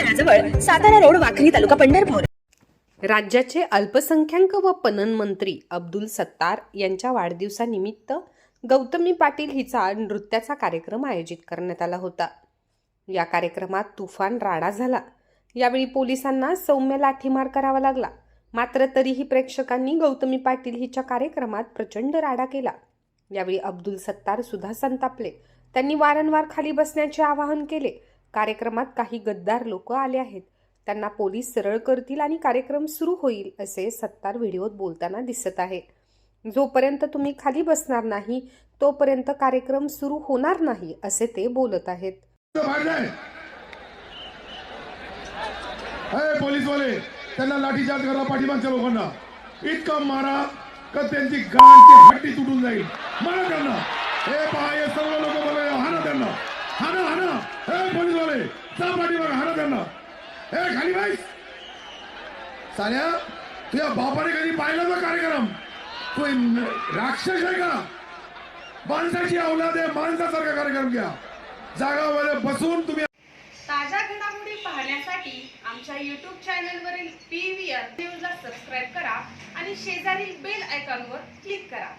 तळाजवळ Satara road Wakhari taluka Pandharpur. राज्याचे अल्पसंख्याक व पणन मंत्री अब्दुल सत्तार यांच्या वाढदिवसानिमित्त गौतमी पाटील हिचा नृत्याचा कार्यक्रम आयोजित करण्यात आला होता. या कार्यक्रमात तुफान राडा झाला. यावेळी पोलिसांना सौम्य लाठीमार करावा लागला. मात्र तरीही प्रेक्षकांनी गौतमी पाटील हिच्या कार्यक्रमात प्रचंड राडा केला. यावेळी अब्दुल सत्तार सुद्धा संतापले. त्यांनी वारंवार खाली बसण्याचे आवाहन केले. कार्यक्रमात काही गद्दार लोक आले आहेत. त्यांना पोलीस सरळ करतील आणि कार्यक्रम सुरू होईल असे सत्तार व्हिडिओत बोलताना दिसत आहे. जोपर्यंत तुम्ही खाली बसणार नाही तोपर्यंत कार्यक्रम सुरू होणार नाही असे ते बोलत आहेत. पोलीसवाले त्यांना लाठीचार्ज करा पाठीमागच्या लोकांना. इतका मारा का त्यांची गांची हड्डी तुटून जाईल. मारा त्यांना. हे पहा हे सर्व लोक बोला हाना त्यांना हाना हाना हे चला जा पाठीमाग हाना त्यांना. हे खाली बाईस साऱ्या तुझ्या बापाने कधी पाहिला ना कार्यक्रम? तू राक्षस आहे का? माणसाची औलाद आहे माणसासारखा कार्यक्रम घ्या. जागावर बसून तुम्ही ताज्या घडामोडी पाहण्यासाठी आमच्या यूट्यूब चॅनलवरील पी व्ही आर न्यूजला सबस्क्राईब करा आणि शेजारील बेल आयकॉनवर क्लिक करा.